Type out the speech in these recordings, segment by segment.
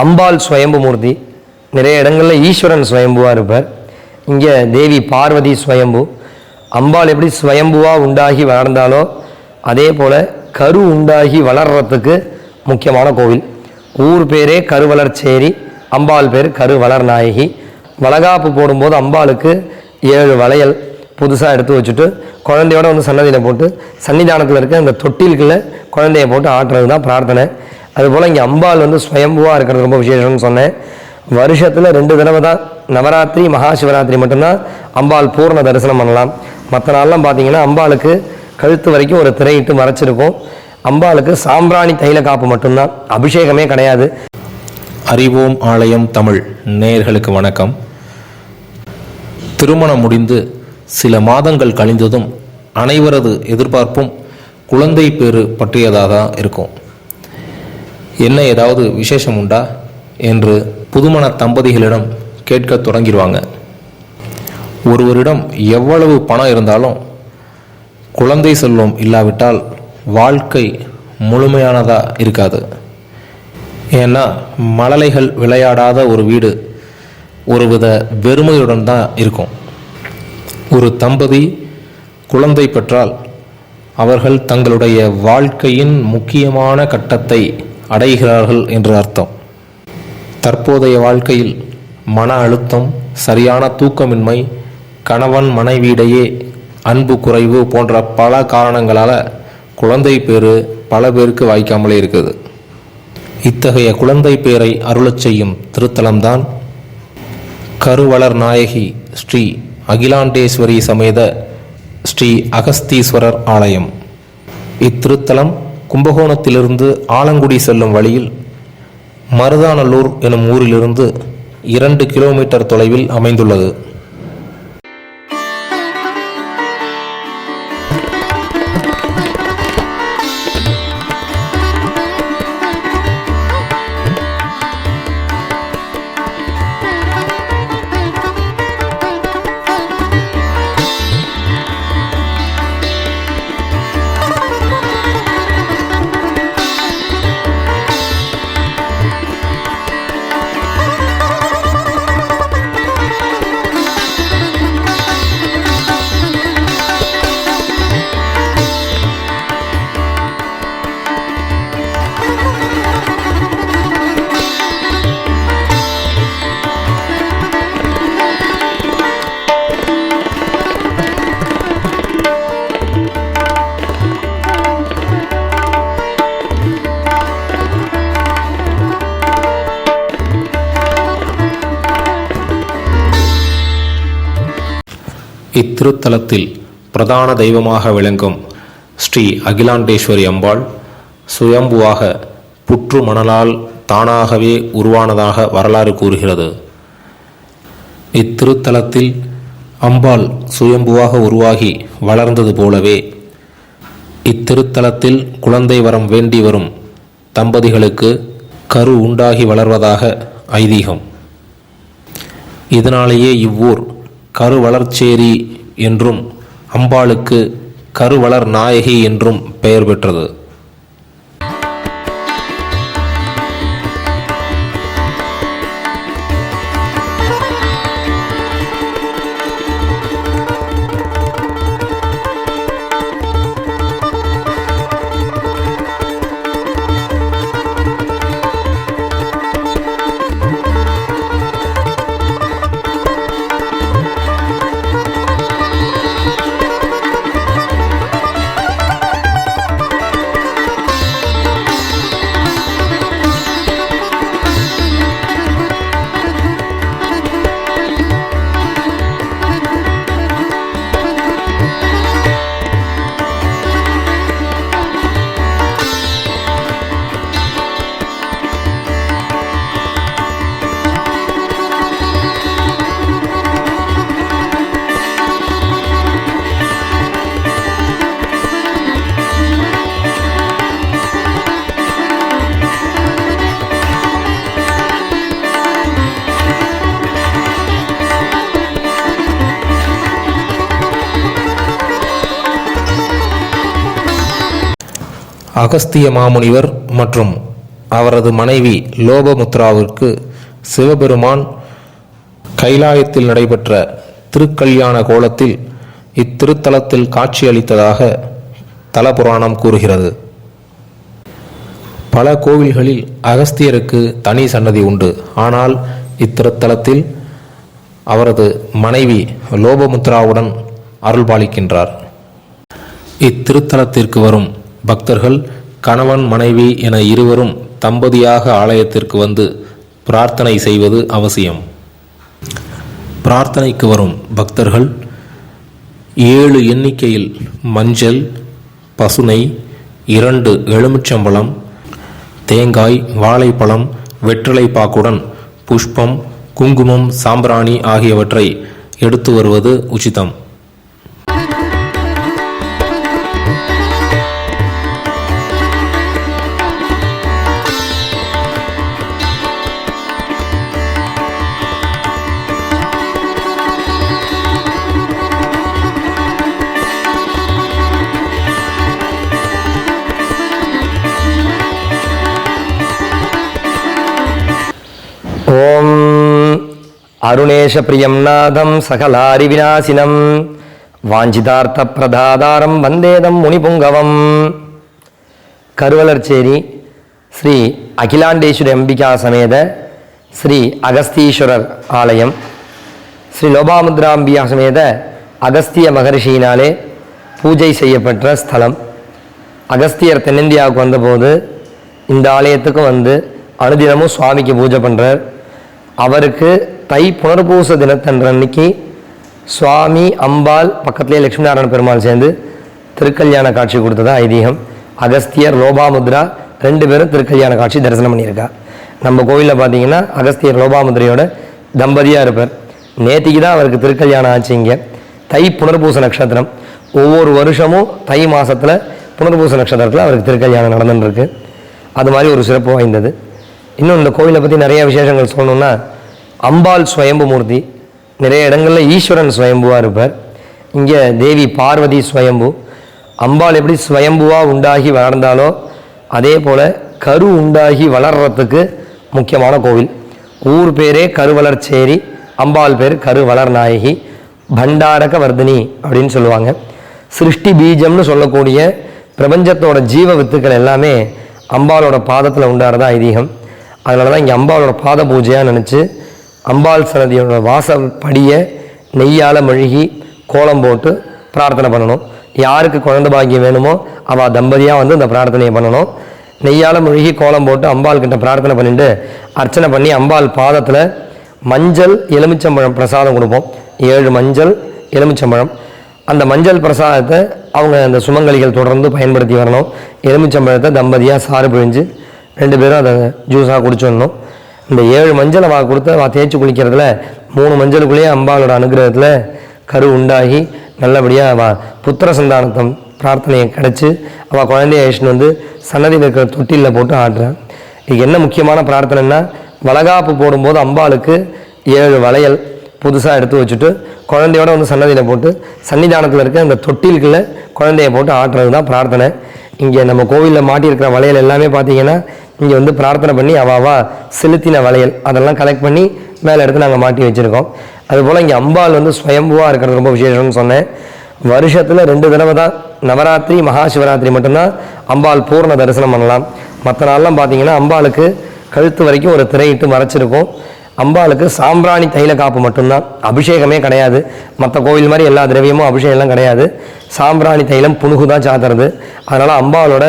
அம்பாள் சுயம்பு மூர்த்தி நிறைய இடங்களில் ஈஸ்வரன் சுயம்புவாக இருப்பார். இங்கே தேவி பார்வதி சுயம்பு. அம்பாள் எப்படி சுயம்புவாக உண்டாகி வளர்ந்தாலோ அதே போல் கரு உண்டாகி வளர்றதுக்கு முக்கியமான கோவில். ஊர் பேரே கருவளர்ச்சேரி அம்பாள் பேர் கருவளர் நாயகி. வளகாப்பு போடும்போது அம்பாளுக்கு ஏழு வளையல் புதுசாக எடுத்து வச்சுட்டு குழந்தையோட வந்து சன்னதியில் போட்டு சன்னிதானத்தில் இருக்க அந்த தொட்டிலுக்குள்ள குழந்தைய போட்டு ஆட்டுறது தான் பிரார்த்தனை. அதுபோல் இங்கே அம்பாள் வந்து சுயம்புவாக இருக்கிறது ரொம்ப விசேஷம்னு சொன்னேன். வருஷத்தில் ரெண்டு தடவை தான் நவராத்திரி மகா சிவராத்திரி மட்டும்தான் அம்பாள் பூர்ண தரிசனம் பண்ணலாம். மற்ற நாள்லாம் பார்த்தீங்கன்னா அம்பாளுக்கு கழுத்து வரைக்கும் ஒரு திரையிட்டு மறைச்சிருக்கும் அம்பாளுக்கு சாம்பிராணி தைல காப்பு மட்டும்தான் அபிஷேகமே கிடையாது. அறிவோம் ஆலயம் தமிழ் நேயர்களுக்கு வணக்கம். திருமணம் முடிந்து சில மாதங்கள் கழிந்ததும் அனைவரது எதிர்பார்ப்பும் குழந்தை பேறு பற்றியதாக தான் இருக்கும். என்ன ஏதாவது விசேஷம் உண்டா? என்று புதுமண தம்பதிகளிடம் கேட்கத் தொடங்கிடுவாங்க. ஒருவரிடம் எவ்வளவு பணம் இருந்தாலும் குழந்தை செல்வம் இல்லாவிட்டால் வாழ்க்கை முழுமையானதாக இருக்காது. ஏன்னா மழலைகள் விளையாடாத ஒரு வீடு ஒருவித வெறுமையுடன் தான் இருக்கும். ஒரு தம்பதி குழந்தை பெற்றால் அவர்கள் தங்களுடைய வாழ்க்கையின் முக்கியமான கட்டத்தை அடைகிறார்கள் என்று அர்த்தம். தற்போதைய வாழ்க்கையில் மன அழுத்தம் சரியான தூக்கமின்மை கணவன் மனைவியிடையே அன்பு குறைவு போன்ற பல காரணங்களால் குழந்தை பேறு பல பேருக்கு வாய்க்காமலே இருக்குது. இத்தகைய குழந்தை பேரை அருளச் செய்யும் திருத்தலம்தான் கருவளர் நாயகி ஸ்ரீ அகிலாண்டேஸ்வரி சமேத ஸ்ரீ அகஸ்தீஸ்வரர் ஆலயம். இத்திருத்தலம் கும்பகோணத்திலிருந்து ஆலங்குடி செல்லும் வழியில் மருதானல்லூர் எனும் ஊரிலிருந்து இரண்டு கிலோமீட்டர் தொலைவில் அமைந்துள்ளது. இத்திருத்தலத்தில் பிரதான தெய்வமாக விளங்கும் ஸ்ரீ அகிலாண்டேஸ்வரி அம்பாள் சுயம்புவாக புற்று மணலால் தானாகவே உருவானதாக வரலாறு கூறுகிறது. இத்திருத்தலத்தில் அம்பாள் சுயம்புவாக உருவாகி வளர்ந்தது போலவே இத்திருத்தலத்தில் குழந்தை வரம் வேண்டி வரும் தம்பதிகளுக்கு கரு உண்டாகி வளர்வதாக ஐதீகம். இதனாலேயே இவ்வூர் கருவளர்ச்சேரி என்றும் அம்பாளுக்கு கருவளர் நாயகி என்றும் பெயர் பெற்றது. அகஸ்திய மாமுனிவர் மற்றும் அவரது மனைவி லோபமுத்ராவிற்கு சிவபெருமான் கைலாயத்தில் நடைபெற்ற திருக்கல்யாண கோலத்தில் இத்திருத்தலத்தில் காட்சியளித்ததாக தலபுராணம் கூறுகிறது. பல கோவில்களில் அகஸ்தியருக்கு தனி சன்னதி உண்டு. ஆனால் இத்திருத்தலத்தில் அவரது மனைவி லோபமுத்ராவுடன் அருள்பாலிக்கின்றார். இத்திருத்தலத்திற்கு வரும் பக்தர்கள் கணவன் மனைவி என இருவரும் தம்பதியாக ஆலயத்திற்கு வந்து பிரார்த்தனை செய்வது அவசியம். பிரார்த்தனைக்கு வரும் பக்தர்கள் ஏழு எண்ணிக்கையில் மஞ்சள் பசுனை இரண்டு எலுமிச்சம்பழம் தேங்காய் வாழைப்பழம் வெற்றிலை பாக்குடன் புஷ்பம் குங்குமம் சாம்பிராணி ஆகியவற்றை எடுத்து வருவது உச்சிதம். அருணேஷ பிரியம் நாதம் சகலாரி விநாசினம் வாஞ்சிதார்த்த பிரதாதாரம் வந்தேதம் முனிபுங்கவம். கருவலர்ச்சேரி ஸ்ரீ அகிலாண்டேஸ்வர அம்பிகா சமேத ஸ்ரீ அகஸ்தீஸ்வரர் ஆலயம். ஸ்ரீ லோபாமுத்ராம்பியா சமேத அகஸ்திய மகரிஷியினாலே பூஜை செய்யப்பட்ட ஸ்தலம். அகஸ்தியர் தென்னிந்தியாவுக்கு வந்தபோது இந்த ஆலயத்துக்கு வந்து அனுதினமும் சுவாமிக்கு பூஜை பண்ணுறார் அவருக்கு தை புனர்பூச தினத்தன்று அன்னைக்கு சுவாமி அம்பாள் பக்கத்திலே லட்சுமி நாராயண பெருமாள் சேர்ந்து திருக்கல்யாண காட்சி கொடுத்ததா ஐதீகம். அகஸ்தியர் லோபாமுத்ரா ரெண்டு பேரும் திருக்கல்யாண காட்சி தரிசனம் பண்ணியிருக்கா. நம்ம கோவிலில் பார்த்தீங்கன்னா அகஸ்தியர் லோபாமுத்ரையோட தம்பதியாக இருப்பார். நேத்திக்கு தான் அவருக்கு திருக்கல்யாணம் ஆச்சு இங்கே. தை புனர்பூச நட்சத்திரம். ஒவ்வொரு வருஷமும் தை மாதத்தில் புனர்பூச நட்சத்திரத்தில் அவருக்கு திருக்கல்யாணம் நடந்துட்டுருக்கு அது மாதிரி ஒரு சிறப்பு வாய்ந்தது. இன்னும் இந்த கோவிலை பற்றி நிறைய விசேஷங்கள் சொல்லணுன்னா அம்பாள் ஸ்வயம்பு மூர்த்தி நிறைய இடங்களில் ஈஸ்வரன் சுயம்புவாக இருப்பார். இங்கே தேவி பார்வதி சுயம்பு. அம்பாள் எப்படி சுயம்புவாக உண்டாகி வளர்ந்தாலோ அதே போல் கரு உண்டாகி வளர்றதுக்கு முக்கியமான கோவில். ஊர் பேரே கருவளர்ச்சேரி அம்பாள் பேர் கருவளர் நாயகி பண்டாரக வர்தினி அப்படின்னு சொல்லுவாங்க. சிருஷ்டி பீஜம்னு சொல்லக்கூடிய பிரபஞ்சத்தோட ஜீவ வித்துக்கள் எல்லாமே அம்பாளோட பாதத்தில் உண்டாறதா ஐதீகம். அதனால தான் இங்கே அம்பாளோட பாத பூஜையாக நினச்சி அம்பாள் சன்னதியோட வாசப்படியை நெய்யால் மெழுகி கோலம் போட்டு பிரார்த்தனை பண்ணணும். யாருக்கு குழந்த பாக்கியம் வேணுமோ அவள் தம்பதியாக வந்து இந்த பிரார்த்தனையை பண்ணணும். நெய்யால் மெழுகி கோலம் போட்டு அம்பாள் கிட்ட பிரார்த்தனை பண்ணிட்டு அர்ச்சனை பண்ணி அம்பாள் பாதத்தில் மஞ்சள் எலுமிச்சம்பழம் பிரசாதம் கொடுப்போம். ஏழு மஞ்சள் எலுமிச்சம்பழம். அந்த மஞ்சள் பிரசாதத்தை அவங்க அந்த சுமங்கலிகள் தொடர்ந்து பயன்படுத்தி வரணும். எலுமிச்சம்பழத்தை தம்பதியாக சாறு பிழிஞ்சு ரெண்டு பேரும் அதை ஜூஸாக குடிச்சிடணும் இந்த ஏழு மஞ்சளை வா கொடுத்து அவள் தேய்ச்சி குளிக்கிறதுல மூணு மஞ்சளுக்குள்ளேயே அம்பாளோட அனுகிரகத்தில் கரு உண்டாகி நல்லபடியாக அவள் புத்திர சந்தானத்தம் பிரார்த்தனையை கிடச்சி அவள் குழந்தைய அழிச்சுன்னு வந்து சன்னதியில் இருக்கிற தொட்டிலில் போட்டு ஆடுறான் இது என்ன முக்கியமான பிரார்த்தனைன்னா வளகாப்பு போடும்போது அம்பாளுக்கு ஏழு வளையல் புதுசாக எடுத்து வச்சுட்டு குழந்தையோட வந்து சன்னதியில் போட்டு சன்னிதானத்தில் இருக்க அந்த தொட்டிலுக்குள்ளே குழந்தைய போட்டு ஆட்டுறது தான் பிரார்த்தனை. இங்கே நம்ம கோவிலில் மாட்டியிருக்கிற வளையல் எல்லாமே பார்த்தீங்கன்னா இங்கே வந்து பிரார்த்தனை பண்ணி அவாவா செலுத்தின வளையல் அதெல்லாம் கலெக்ட் பண்ணி மேலே எடுத்து நாங்கள் மாட்டி வச்சுருக்கோம். அதுபோல் இங்கே அம்பாள் வந்து ஸ்வயம்புவாக இருக்கிறது ரொம்ப விசேஷம்னு சொன்னேன். வருஷத்தில் ரெண்டு தடவை தான் நவராத்திரி மகா சிவராத்திரி மட்டும்தான் அம்பாள் பூர்ண தரிசனம் பண்ணலாம். மற்ற நாள்லாம் பார்த்தீங்கன்னா அம்பாளுக்கு கழுத்து வரைக்கும் ஒரு திரையிட்டு மறைச்சிருக்கும். அம்பாளுக்கு சாம்பிராணி தைல காப்பு மட்டும்தான். அபிஷேகமே கிடையாது. மற்ற கோவில் மாதிரி எல்லா திரவியமும் அபிஷேகம்லாம் கிடையாது. சாம்பிராணி தைலம் புணுகு தான் சாத்துறது. அதனால் அம்பாளோட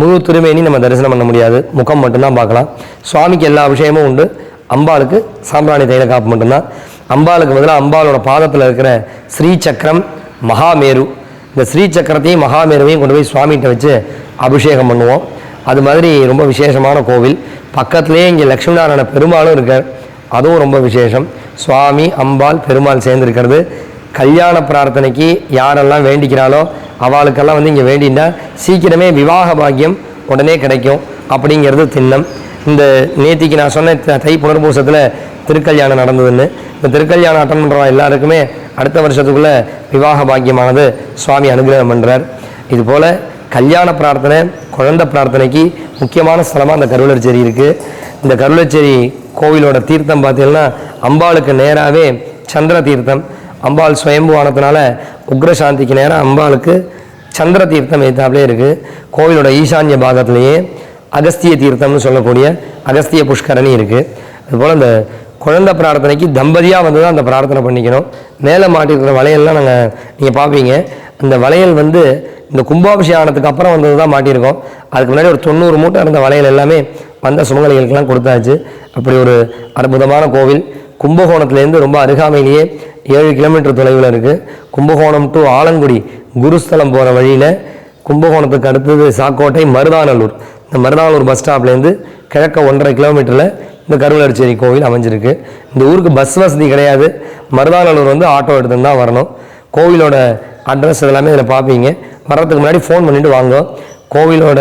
முழு திருமேனி நம்ம தரிசனம் பண்ண முடியாது. முகம் மட்டும்தான் பார்க்கலாம். சுவாமிக்கு எல்லா அபிஷேகமும் உண்டு. அம்பாளுக்கு சாம்பிராணி தைல காப்பு மட்டும்தான். அம்பாளுக்கு பதிலாக அம்பாளோட பாதத்தில் இருக்கிற ஸ்ரீ சக்கரம் மகாமேரு. இந்த ஸ்ரீ சக்கரத்தையும் மகாமேருவையும் கொண்டு போய் சுவாமிகிட்ட வச்சு அபிஷேகம் பண்ணுவோம். அது மாதிரி ரொம்ப விசேஷமான கோவில். பக்கத்துலேயே இங்கே லக்ஷ்மி நாராயண பெருமாளும் இருக்கார். அதுவும் ரொம்ப விசேஷம். சுவாமி அம்பாள் பெருமாள் சேர்ந்துருக்கிறது. கல்யாண பிரார்த்தனைக்கு யாரெல்லாம் வேண்டிக்கிறாளோ அவளுக்கெல்லாம் வந்து இங்கே வேண்டினா சீக்கிரமே விவாக பாக்கியம் உடனே கிடைக்கும். அப்படிங்கிறது திண்ணம். இந்த நேத்திக்கு நான் சொன்ன த- தை புனர்பூசத்தில் திருக்கல்யாணம் நடந்ததுன்னு. இந்த திருக்கல்யாணம் அட்டன் பண்ணுற எல்லாருக்குமே அடுத்த வருஷத்துக்குள்ளே விவாக பாக்கியமானது சுவாமி அனுகிரகம் பண்ணுறார் இதுபோல் கல்யாண பிரார்த்தனை குழந்தை பிரார்த்தனைக்கு முக்கியமான ஸ்தலமாக அந்த கருவலச்சேரி இருக்குது இந்த கருவலச்சேரி கோவிலோட தீர்த்தம் பார்த்தீங்கன்னா அம்பாளுக்கு நேராகவே சந்திர தீர்த்தம். அம்பாள் சுயம்புவானதுனால உக்ரசாந்திக்கு நேராக அம்பாளுக்கு சந்திர தீர்த்தம் எத்தாப்லே இருக்குது கோவிலோட ஈசான்ய பாகத்துலேயே அகஸ்திய தீர்த்தம்னு சொல்லக்கூடிய அகஸ்திய புஷ்கரணி இருக்குது அதுபோல் அந்த குழந்தை பிரார்த்தனைக்கு தம்பதியாக வந்து தான் அந்த பிரார்த்தனை பண்ணிக்கணும். மேலே மாட்டிருக்கிற வலையெல்லாம் நாங்கள் நீங்கள் பார்ப்பீங்க. அந்த வளையல் வந்து இந்த கும்பாபிஷேகத்துக்கு அப்புறம் வந்தது தான் மாட்டியிருக்கோம். அதுக்கு முன்னாடி ஒரு தொண்ணூறு மூட்டை இருந்த வளையல் எல்லாமே வந்த சுமங்கலிகளுக்கெல்லாம் கொடுத்தாச்சு. அப்படி ஒரு அற்புதமான கோவில். கும்பகோணத்துலேருந்து ரொம்ப அருகாமையிலேயே ஏழு கிலோமீட்டர் தொலைவில் இருக்குது கும்பகோணம் டு ஆலங்குடி குருஸ்தலம் போகிற வழியில் கும்பகோணத்துக்கு அடுத்தது சாக்கோட்டை மருதாநல்லூர். இந்த மருதாநல்லூர் பஸ் ஸ்டாப்லேருந்து கிழக்க ஒன்றரை கிலோமீட்டரில் இந்த கருவலரிச்சேரி கோவில் அமைஞ்சிருக்கு. இந்த ஊருக்கு பஸ் வசதி கிடையாது. மருதாநல்லூர் வந்து ஆட்டோ எடுத்துன்னு தான் வரணும். கோவிலோட அட்ரஸ் இதெல்லாமே இதில் பார்ப்பீங்க. வர்றதுக்கு முன்னாடி ஃபோன் பண்ணிவிட்டு வாங்க. கோவிலோட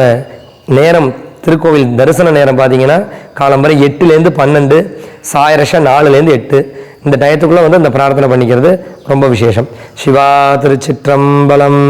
நேரம் திருக்கோவில் தரிசன நேரம் பார்த்தீங்கன்னா காலம்பரை எட்டுலேருந்து பன்னெண்டு சாயரஷம் நாலுலேருந்து எட்டு. இந்த டயத்துக்குள்ளே வந்து இந்த பிரார்த்தனை பண்ணிக்கிறது ரொம்ப விசேஷம். சிவா திருச்சிற்றம்பலம்.